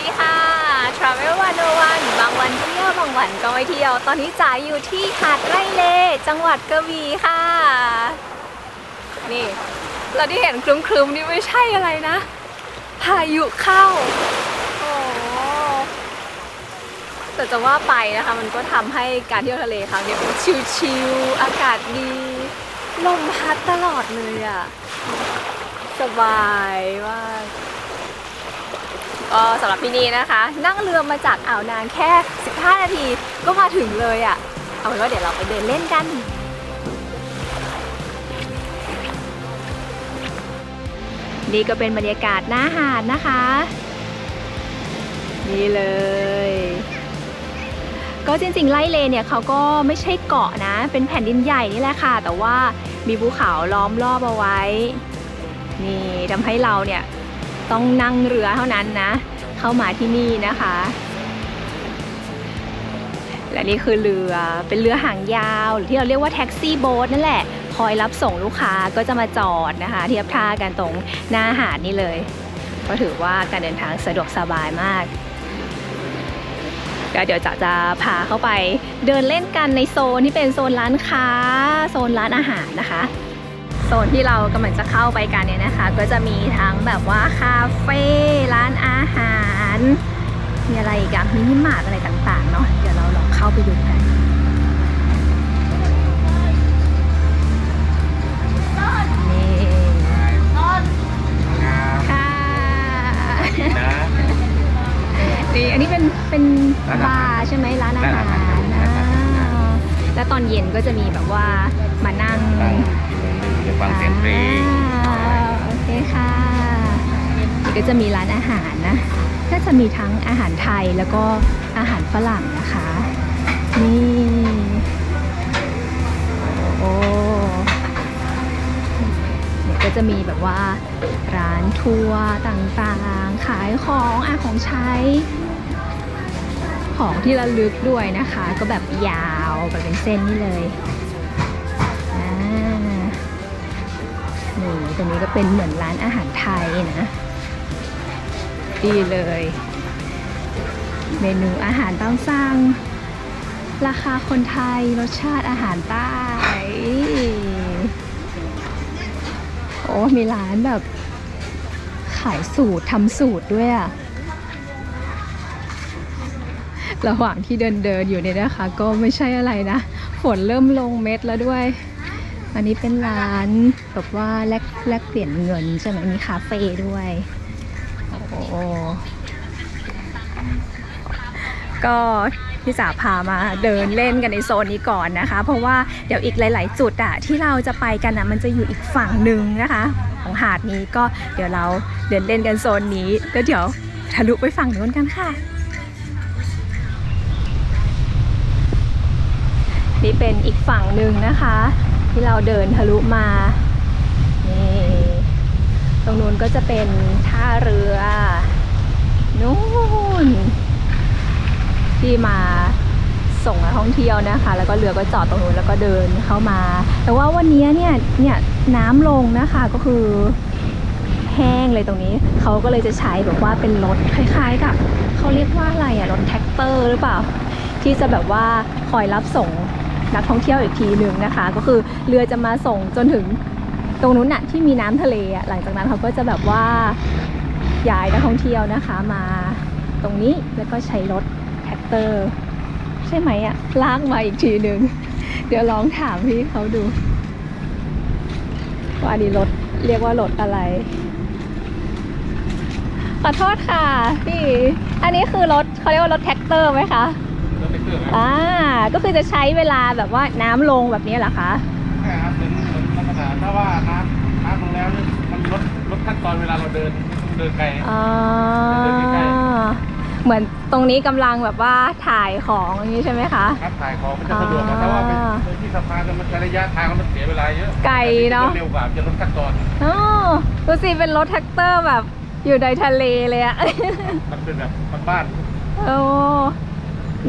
ดีค่ะ Travel 101 บางวันเที่ยวบางวันก็ไม่เที่ยว ตอนนี้จ๋าอยู่ที่หาดไร่เล จังหวัดกระบี่ค่ะ นี่ เราที่เห็นครึมๆนี่ไม่ใช่อะไรนะ พายุเข้า โอ้แต่จะว่าไปนะคะ มันก็ทำให้การเที่ยวทะเลครั้งนี้มันชิลๆ อากาศดี ลมพัดตลอดเลยอะสบายมาก ก็สำหรับที่นี่นะคะ นั่งเรือมาจากอ่าวนางแค่ 15 นาทีก็มาถึงเลยอะ่ะ เอาเป็นว่าเดี๋ยวเราไปเดินเล่นกันนี่ก็เป็นบรรยากาศหน้าหาดนะคะ นี่เลย ก็จริงๆไล่เลเนี่ยเขาก็ไม่ใช่เกาะนะ เป็นแผ่นดินใหญ่นี่แหละค่ะ แต่ว่ามีภูเขาล้อมรอบเอาไว้ นี่ทำให้เราเนี่ย ต้องนั่งเรือเท่านั้นนะ เข้ามาที่นี่นะคะ และนี่คือเรือเป็นเรือหางยาว หรือที่เราเรียกว่าแท็กซี่โบ๊ทนั่นแหละ คอยรับส่งลูกค้าก็จะมาจอดนะคะ เทียบท่ากันตรงหน้าหาดนี่เลย ก็ถือว่าการเดินทางสะดวกสบายมากก็เดี๋ยวจะจะพาเข้าไปเดินเล่นกันในโซนที่เป็นโซนร้านค้า โซนร้านอาหารนะคะ โซนที่เรากำลังจะเข้าไปกันเนี่ยนะคะ ก็จะมีทั้งแบบว่าคาเฟ่ร้านอาหาร มีอะไรอีกอะมินิมาร์ทอะไรต่างๆเนาะเดี๋ยวเราลองเข้าไปดูกันนี่ค่ะนะนี่อันนี้เป็นเป็นบาร์ใช่ไหมร้านอาหารร้านอาหารอ่าแล้วตอนเย็นก็จะมีแบบว่ามานั่ง นั่งกินหรือฟังเสียงเพลงโอเคค่ะนี่ก็จะมีร้านอาหารนะก็จะมีทั้งอาหารไทยแล้วก็อาหารฝรั่งนะคะ นี่โอ้เนี่ยก็จะมีแบบว่าร้านทัวร์ต่างๆ ขายของอาของใช้ ของที่ระลึกด้วยนะคะ ก็แบบยาวแบบเป็นเส้นนี่เลย ตรงนี้ก็เป็นเหมือนร้านอาหารไทยนะดีเลย เมนูอาหารตามสั่งราคาคนไทยรสชาติอาหารใต้โอ้มีร้านแบบ ขายสูตรทำสูตรด้วยอะระหว่างที่เดินเดินอยู่เนี่ยนะคะ ก็ไม่ใช่อะไรนะ ฝนเริ่มลงเม็ดแล้วด้วย อันนี้เป็นร้านแบบว่าแลกแลกเปลี่ยนเงินใช่ไหมมีคาเฟ่ด้วย โอ้โหก็พี่สาพามาเดินเล่นกันในโซนนี้ก่อนนะคะ เพราะว่าเดี๋ยวอีกหลาย ๆ จุดอะที่เราจะไปกันอะมันจะอยู่อีกฝั่งหนึ่งนะคะ ของหาดนี้ก็เดี๋ยวเราเดินเล่นกันโซนนี้แล้วเดี๋ยวทะลุไปฝั่งนู้นกันค่ะ นี่เป็นอีกฝั่งหนึ่งนะคะ ที่เราเดินทะลุมา นี่ ตรงนู้นก็จะเป็นท่าเรือ นู่น ที่มาส่งนักท่องเที่ยวนะคะ แล้วก็เรือก็จอดตรงนู้นแล้วก็เดินเข้ามา แต่ว่าวันนี้เนี่ย เนี่ยน้ำลงนะคะก็คือแห้งเลยตรงนี้ เขาก็เลยจะใช้แบบว่าเป็นรถคล้ายๆกับเขาเรียกว่าอะไรอะรถแท็กเตอร์หรือเปล่า ที่จะแบบว่าคอยรับส่ง นักท่องเที่ยวอีกทีหนึ่งนะคะ ก็คือเรือจะมาส่งจนถึงตรงนู้นน่ะที่มีน้ำทะเลอะหลังจากนั้นเขาก็จะแบบว่าย้ายนักท่องเที่ยวนะคะมาตรงนี้แล้วก็ใช้รถแท็กเตอร์ ใช่ไหมอะลากมาอีกทีหนึ่งเดี๋ยวลองถามพี่เขาดู ว่าอันนี้รถเรียกว่ารถอะไรขอโทษค่ะพี่ อันนี้คือรถเขาเรียกว่ารถแท็กเตอร์ไหมคะ องครับอ่าก็คือจะใช้เวลาแบบว่าน้ำลงแบบนี้เหรอคะใช่ครับเหมือนเหมือนธรรมดาถ้าว่าน้ำน้ำลงแล้วเนี่ยมันลดลดขั้นตอนเวลาเราเดินเดินไกลอ่าเดินใกล้เหมือนตรงนี้กำลังแบบว่าถ่ายของอย่างนี้ใช่ไหมคะครับถ่ายของมันจะสะดวกกว่าถ้าว่าไปอ่าไปที่สะพานเนี่ยมันระยะทางมันเสียเวลาเยอะไกลเนอะเร็วกว่าจะลดขั้นตอนอ๋อดูสิเป็นรถแท็กเตอร์แบบอยู่ในทะเลเลยอะมันเป็นแบบบ้านโอ้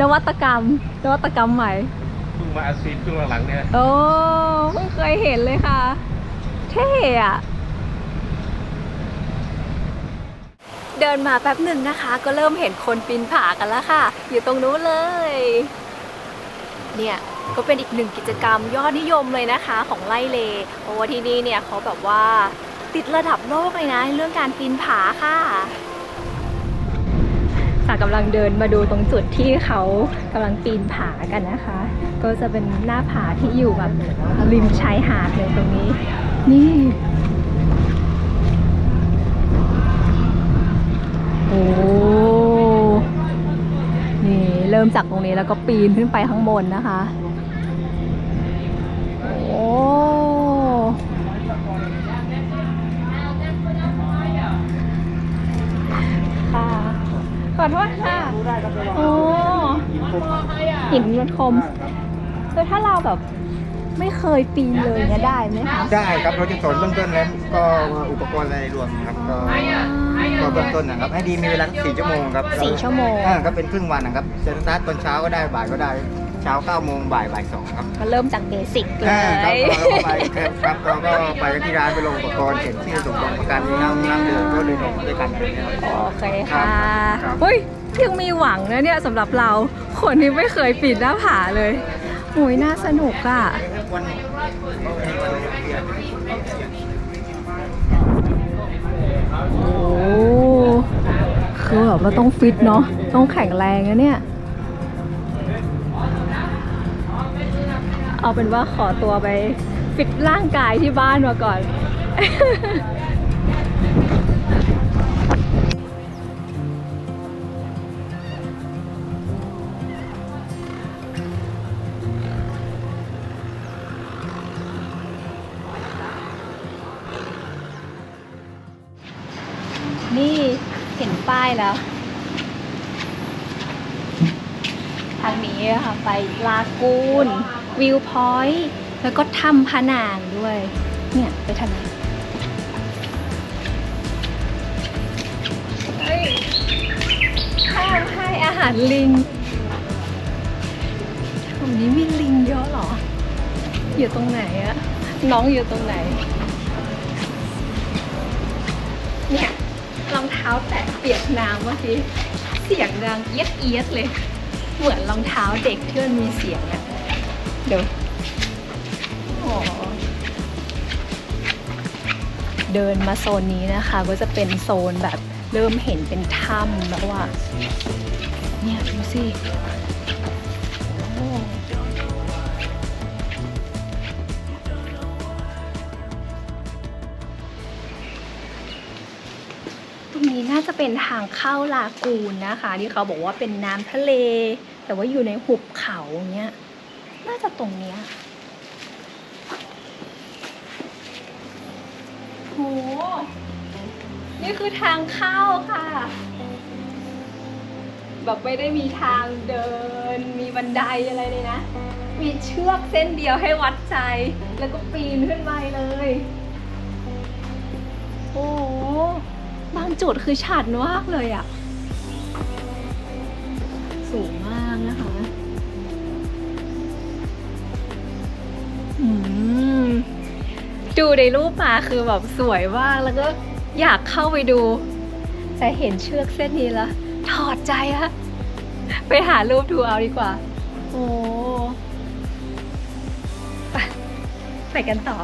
นวัตกรรม นวัตกรรมใหม่ๆเพิ่งมาอาชีพช่วงหลังๆเนี่ยโอ้เพิ่งเคยเห็นเลยค่ะ เท่อะเดินมาแป๊บหนึ่งนะคะ ก็เริ่มเห็นคนปีนผากันแล้วค่ะ อยู่ตรงนู้นเลย เนี่ยก็เป็นอีกหนึ่งกิจกรรมยอดนิยมเลยนะคะของไล่เลเพราะว่าที่นี่เนี่ยเขาแบบว่าติดระดับโลกเลยนะเรื่องการปีนผาค่ะ สากำลังเดินมาดูตรงจุดที่เขากำลังปีนผากันนะคะ ก็จะเป็นหน้าผาที่อยู่แบบริมชายหาดเลยตรงนี้ นี่โอ้นี่เริ่มจากตรงนี้แล้วก็ปีนขึ้นไปข้างบนนะคะ โอ้ ค่ะ ขอ โทษค่ะโอ้หินมันคมคือถ้าเราแบบไม่เคยปีนเลยเนี่ยได้ไหมคะได้ครับเราจะสอนเบื้องต้นแล้วก็อุปกรณ์อะไรรวมครับก็ก็เบื้องต้นนะครับให้ดีมีเวลาสี่ชั่วโมงครับสี่ชั่วโมงอ่าก็เป็นครึ่งวันนะครับจะสตาร์ทตอนเช้าก็ได้บ่ายก็ได้ เช้าเก้าโมงบ่ายบ่ายสองครับก็เริ่มจากเบสิกเลอ่าครับยเราก็ไปครับครับเราก็ไปกันที่ร้านไปลงอุปกรณ์เขียนชื่อส่งลงประกันนั่งนั่งเดินก็เดินออกมาด้วยกันอย่างเงี้ยครับ โอเคค่ะครับ เฮ้ยยังมีหวังนะเนี่ยสำหรับเราคนที่ไม่เคยปีนหน้าผาเลยโอ้ยน่าสนุกอะวันวันเดียวโอ้คือแบบว่าต้องฟิตเนาะ ต้องแข็งแรงนะเนี่ย เอาเป็นว่าขอตัวไปฟิตร่างกายที่บ้านมาก่อน นี่เห็นป้ายแล้ว ทางนี้ค่ะไปลากูน วิวพอยต์แล้วก็ถ้ำพะนางด้วย เนี่ยไปทางไหนห้ามให้อาหารลิงตรงนี้มีลิงเยอะเหรอ อยู่ตรงไหนอะน้องอยู่ตรงไหน เนี่ยรองเท้าแตะเปียกน้ำเมื่อกี้ เสียงดังเอียดเอียดเลย เหมือนรองเท้าเด็กที่มันมีเสียงอะ ดี๋ยวอ๋อเดินมาโซนนี้นะคะ ก็จะเป็นโซนแบบเริ่มเห็นเป็นถ้ำแล้วอะเนี่ยดูสิตรงนี้น่าจะเป็นทางเข้าลากูนนะคะ ที่เขาบอกว่าเป็นน้ำทะเล แต่ว่าอยู่ในหุบเขาเนี้ย น่าจะตรงเนี้ยโห นี่คือทางเข้าค่ะ แบบไม่ได้มีทางเดิน มีบันไดอะไรเลยนะ มีเชือกเส้นเดียวให้วัดใจ แล้วก็ปีนขึ้นไปเลย โอ้โหบางจุดคือชันมากเลยอะสูง ดูในรูปมาคือแบบสวยมากแล้วก็อยากเข้าไปดู แต่เห็นเชือกเส้นนี้แล้วถอดใจอะไปหารูปดูเอาดีกว่า โอ้ไปกันต่อ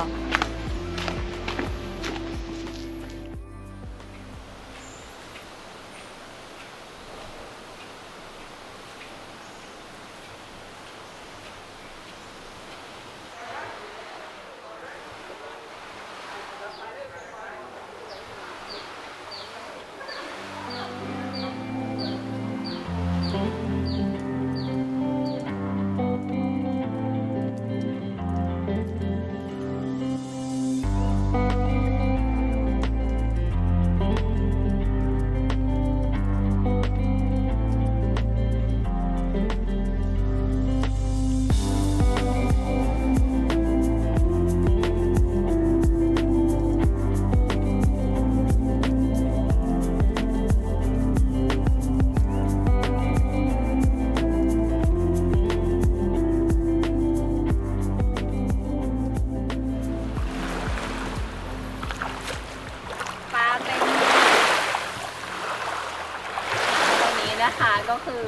คือ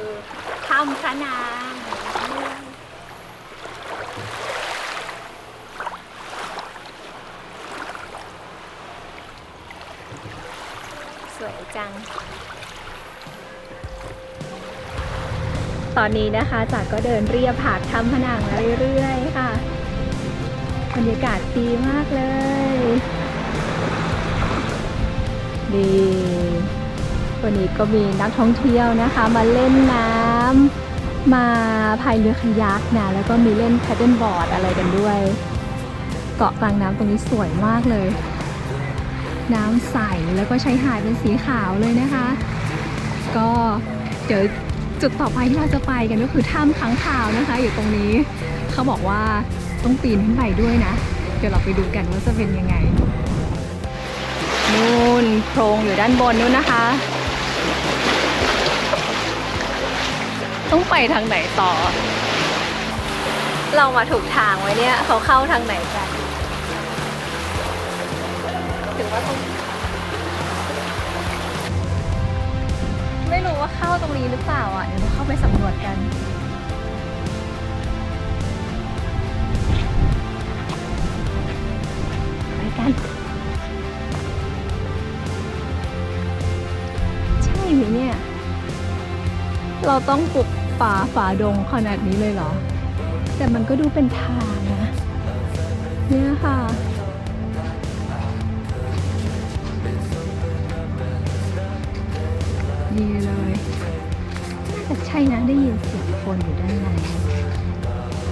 ถ้ำพระนางสวยจัง ตอนนี้นะคะจากก็เดินเรียบผากถ้ำพนางมาเรื่อยๆค่ะบรรยากาศดีมากเลย ดี วันนี้ก็มีนักท่องเที่ยวนะคะ มาเล่นน้ำมาพายเรือคายักนะแล้วก็มีเล่นแพดเดิลบอร์ดอะไรกันด้วย เกาะกลางน้ำตรงนี้สวยมากเลย น้ำใสแล้วก็ใช้หาดเป็นสีขาวเลยนะคะ ก็เดี๋ยวจุดต่อไปที่เราจะไปกันก็คือถ้ำค้างคาวนะคะ อยู่ตรงนี้เขาบอกว่าต้องปีนขึ้นไปด้วยนะ เดี๋ยวเราไปดูกันว่าจะเป็นยังไงนู่นโพรงอยู่ด้านบนนู้นนะคะ ต้องไปทางไหนต่อ เรามาถูกทางไว้เนี่ย เขาเข้าทางไหนกัน ถึงว่าตรงไม่รู้ว่าเข้าตรงนี้หรือเปล่าอะ เดี๋ยวเราเข้าไปสำรวจกัน ไปกันใช่ไหมเนี่ย เราต้องปลุก ป่าฝ่าดงขนาดนี้เลยเหรอ แต่มันก็ดูเป็นทางนะ เนี่ยค่ะ ดีเลยแต่ใช่นะได้ยินเสียงคนอยู่ด้านใน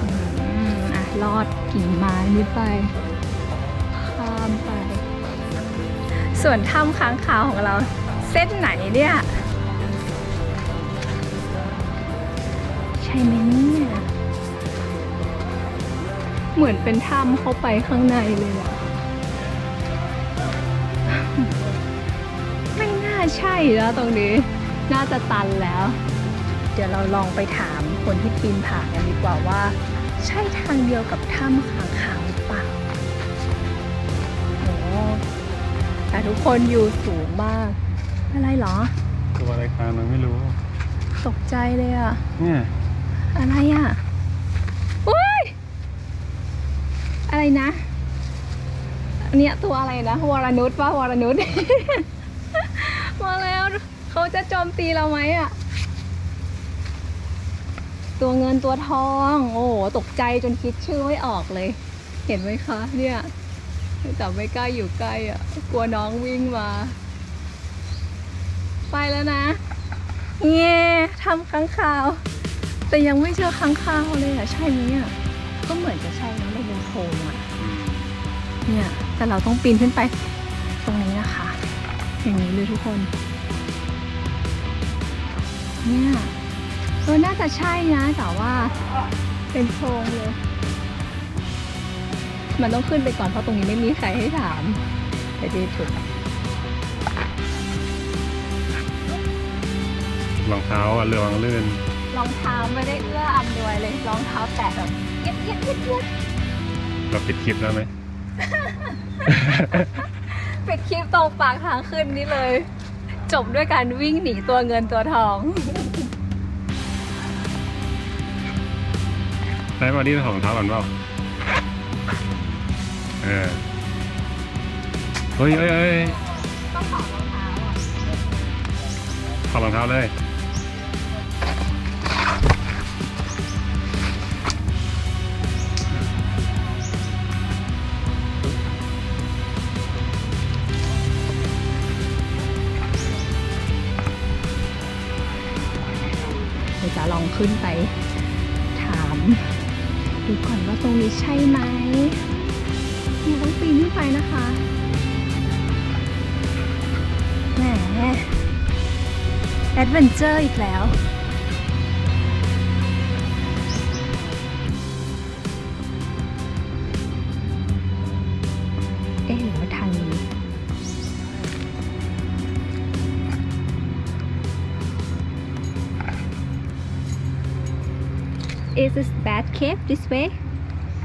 อืมอะลอดกิ่งไม้นี้ไป ข้ามไป ส่วนถ้ำค้างคาวของเราเส้นไหนเนี่ย ช่ไหมเนี่ย เหมือนเป็นถ้ำเข้าไปข้างในเลยอะไม่น่าใช่แล้วตรงนี้ น่าจะตันแล้ว เดี๋ยวเราลองไปถามคนที่ปีนผากันดีกว่าว่า ใช่ทางเดียวกับถ้ำค้างคาวหรือเปล่าโอ้แต่ทุกคนอยู่สูงมาก อะไรเหรอ ตัวอะไรคางมันไม่รู้ ตกใจเลยอะเนี่ย อะไรอะอุ้ย อะไรนะ เนี้ยตัวอะไรนะ วรนุชป่ะวรนุช มาแล้วเขาจะโจมตีเราไหมอะตัวเงินตัวทอง โอ้โหตกใจจนคิดชื่อไม่ออกเลย เห็นไหมคะ เนี่ยแต่ไม่กล้าอยู่ใกล้อะ กลัวน้องวิ่งมา ไปแล้วนะเงี้ทำค้างคาว แต่ยังไม่เจอค้างคาวเลยอะใช่ไหมอะก็เหมือนจะใช่นะมันเป็นโพรงอะเนี่ยแต่เราต้องปีนขึ้นไป ตรงนี้นะคะ อย่างนี้เลยทุกคน เนี่ยเออน่าจะใช่นะแต่ว่าเป็นโพรงเลย มันต้องขึ้นไปก่อนเพราะตรงนี้ไม่มีใครให้ถามไปดีถูกรองเท้าอะเรือวังลื่น รองเท้าไม่ได้เอื้ออำนวยเลยรองเท้าแตะแบบเย็ดเย็ดเย็ดเย็ดเราปิดคลิปแล้วไหม ปิดคลิปตรงปากทางขึ้นนี่เลย จบด้วยการวิ่งหนีตัวเงินตัวทองได้บอดี้ของรองเท้าก่อนเปล่าเออเฮ้ยเฮ้ยเฮ้ยต้องถอดรองเท้าอะถอดรองเท้าเลย ขึ้นไปถามดูก่อนว่าตรงนี้ใช่ไหมมีต้องปีนขึ้นไปนะคะแหมแอดเวนเจอร์อีกแล้ว cave this way?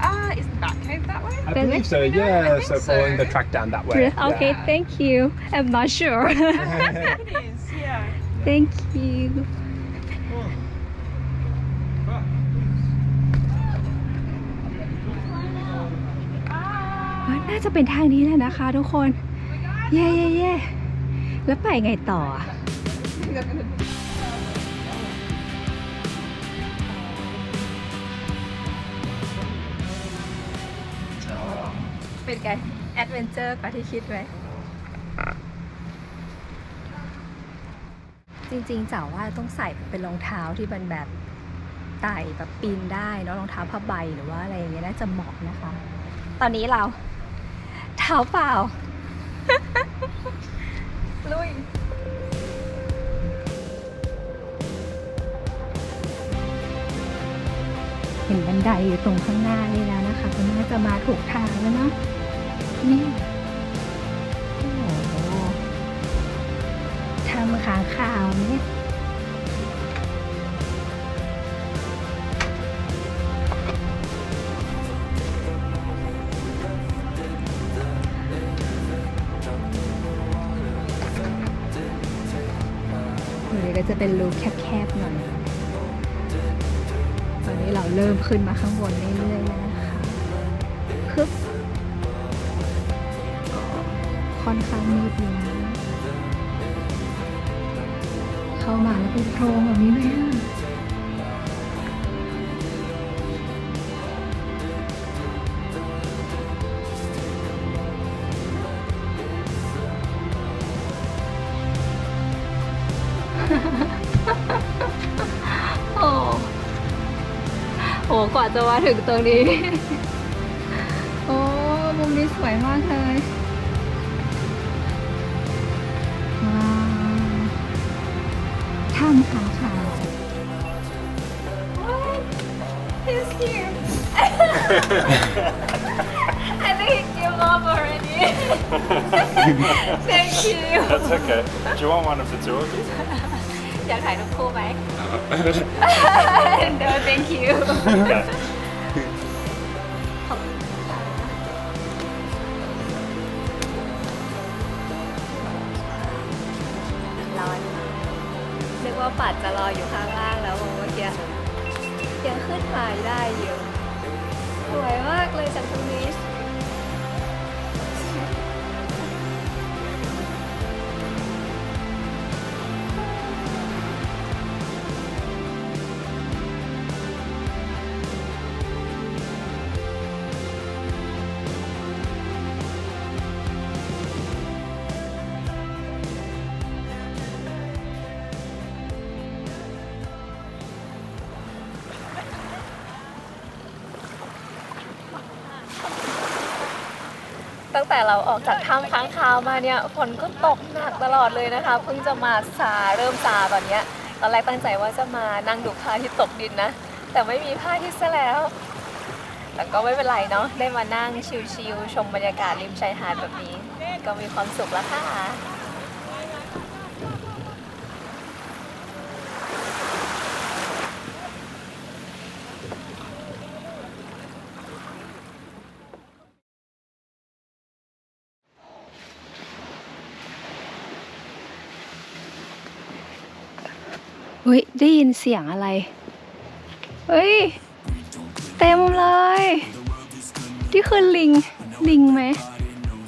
Uh, is the back cave that way? I believe so, yeah. No, I so, think following so. the track down that way. Okay, Yeah. thank you. I'm not sure. it is, yeah. thank you. Oh, น่าจะเป็นทางนี้แหละนะคะทุกคน เย่เย่เย่แล้วไปไงต่ออะ I think I'm gonna เป็นไง แอดเวนเจอร์กว่าที่คิดไหมจริงๆจ๋าว่าต้องใส่เป็นรองเท้าที่มันแบบไต่แบบปีนได้เนาะรองเท้าผ้าใบหรือว่าอะไรอย่างเงี้ยน่าจะเหมาะนะคะ ตอนนี้เรา เท้าเปล่า ลุยเห็นบันไดอยู่ตรงข้างหน้านี่แล้วนะคะก็น่าจะมาถูกทางแล้วเนาะ นี่โอ้โหทำค้างคาวเนี่ยตรงนี้ก็จะเป็นรูแคบๆหน่อย ตอนนี้เราเริ่มขึ้นมาข้างบนเรื่อยๆ ค่อนข้างมืดอยู่นะเข้ามาแล้วเป็นโพรงแบบนี้เลยอะโอ้โอ้กว่าจะมาถึงตรงนี้ โอ้มุมนี้สวยมากเลย ถ้ำขาวขาว He's here I think he gave up already Thank you That's okay. Do you want one of the two of these? อยากถ่ายรูปคู่ไหม No thank you ขึ้นมายได้เยอะ สวยมากเลยจากตรงนี้ แต่เราออกจากถ้ำค้างคาวมาเนี่ยฝนก็ตกหนักตลอดเลยนะคะเพิ่งจะมาซาเริ่มซาตอนเนี้ยตอนแรกตั้งใจว่าจะมานั่งดูพระอาทิตย์ตกดินนะ แต่ไม่มีพระอาทิตย์ซะแล้ว แต่ก็ไม่เป็นไรเนาะได้มานั่งชิลๆชมบรรยากาศริมชายหาดแบบนี้ ก็มีความสุขแล้วค่ะ ได้ยินเสียงอะไร เฮ้ย เต็มเลย ที่คือลิง ลิงไหม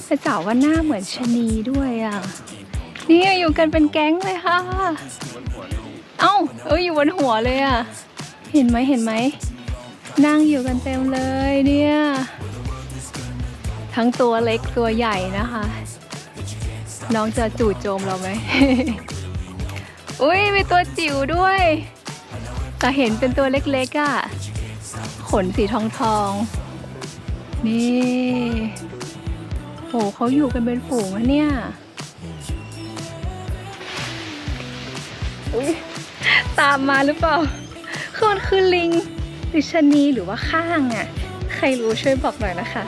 แต่จ๋าว่าหน้าเหมือนชะนีด้วยอะ นี่อยู่กันเป็นแก๊งเลยค่ะ เอ้า เอ้ยอยู่บนหัวเลยอะ เห็นไหมเห็นไหม นั่งอยู่กันเต็มเลยเนี่ย ทั้งตัวเล็กตัวใหญ่นะคะ น้องจะจู่โจมเราไหม อุ้ยมีตัวจิ๋วด้วย แต่เห็นเป็นตัวเล็กๆอะ่ะ ขนสีทองทองๆนี่โหเขาอยู่กันเป็นฝูงอะเนี่ย อุ้ยตามมาหรือเปล่าคือมันคือลิงหรือชะนีหรือว่าข้างอะ่ะ ใครรู้ช่วยบอกหน่อยนะคะ